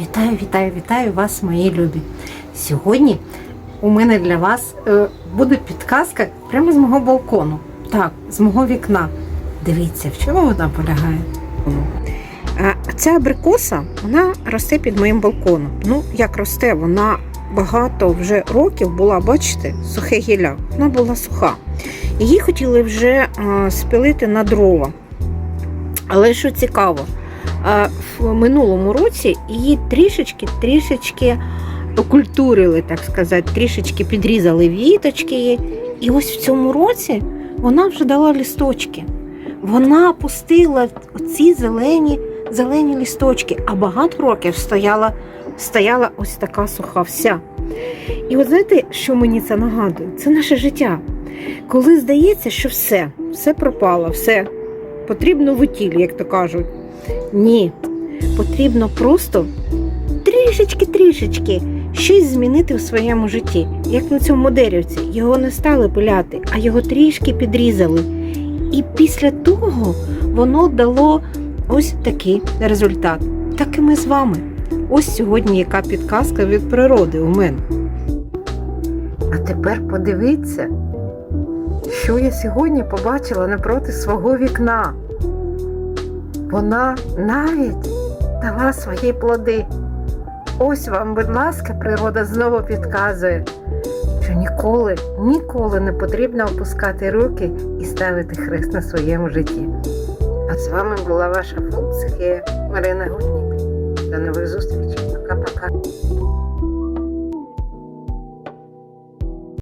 Вітаю, вітаю, вітаю вас, мої любі. Сьогодні у мене для вас е, буде підказка прямо з мого балкону. Так, з мого вікна. Дивіться, в чому вона полягає. Ця абрикоса вона росте під моїм балконом. Ну, як росте, вона багато вже років була, бачите, сухе гілля. Вона була суха. Її хотіли вже спилити на дрова. Але що цікаво, в минулому році її трішечки трішечки окультурили, так сказати, трішечки підрізали віточки. І ось в цьому році вона вже дала лісточки. Вона пустила оці зелені, зелені лісточки, а багато років стояла, стояла ось така суха вся. І от знаєте, що мені це нагадує? Це наше життя. Коли здається, що все, все пропало, все потрібно в утілі, як то кажуть. Ні, потрібно просто трішечки-трішечки щось змінити в своєму житті. Як на цьому деревці. Його не стали пиляти, а його трішки підрізали. І після того воно дало ось такий результат. Так і ми з вами. Ось сьогодні яка підказка від природи у мене. А тепер подивіться, що я сьогодні побачила напроти свого вікна. Вона навіть дала свої плоди. Ось вам, будь ласка, природа знову підказує, що ніколи, ніколи не потрібно опускати руки і ставити хрест на своєму житті. А з вами була ваша функція Марина Гутнік.